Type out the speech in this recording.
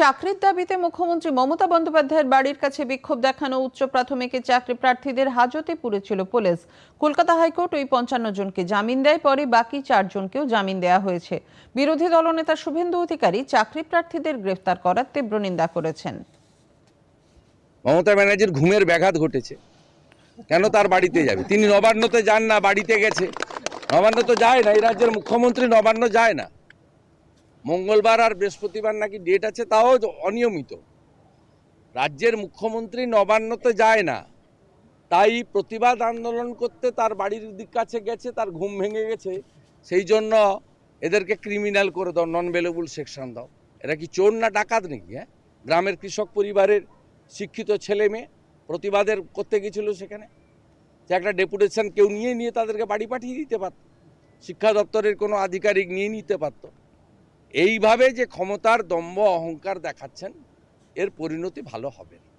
চাকরির দাবিতে মুখ্যমন্ত্রী মমতা বন্দ্যোপাধ্যায়ের বাড়ির কাছে বিক্ষোভ দেখানো উচ্চ প্রাথমিকের চাকরি প্রার্থীদের হাজতে পুরেছিল পুলিশ। কলকাতা হাইকোর্ট ওই পঞ্চান্ন জনকে জামিন দেয়, পরে বাকি চারজনকেও জামিন দেওয়া হয়েছে। বিরোধী দলনেতা শুভেন্দু অধিকারী চাকরি প্রার্থীদের গ্রেফতার করার তীব্র নিন্দা করেছেন। মমতা ব্যানার্জির ঘুমের ব্যাঘাত ঘটেছে। কেন তার বাড়িতে যাবে? তিনি নবান্নতে যান না, বাড়িতে গেছে। নবান্ন তো যায় না, এই রাজ্যের মুখ্যমন্ত্রী নবান্ন যায় না। মঙ্গলবার আর বৃহস্পতিবার নাকি ডেট আছে, তাও অনিয়মিত। রাজ্যের মুখ্যমন্ত্রী নবান্নতে যায় না। তাই প্রতিবাদ আন্দোলন করতে তার বাড়ির দিক কাছে গেছে, তার ঘুম ভেঙে গেছে। সেই জন্য এদেরকে ক্রিমিনাল করে দাও নন ভেলেবল সেকশন দাও। এরা কি চোর না ডাকাত নাকি হ্যাঁ? গ্রামের কৃষক পরিবারের শিক্ষিত ছেলে মেয়ে প্রতিবাদের করতে গেছিল সেখানে। যে একটা ডেপুটেশন কেউ নিয়ে নিয়ে তাদেরকে বাড়ি পাঠিয়ে দিতে পারত। শিক্ষা দপ্তরের কোনো আধিকারিক নিয়ে নিতে পারত। এইভাবে যে ক্ষমতার দম্ভ অহংকার দেখাচ্ছেন এর পরিণতি ভালো হবে না।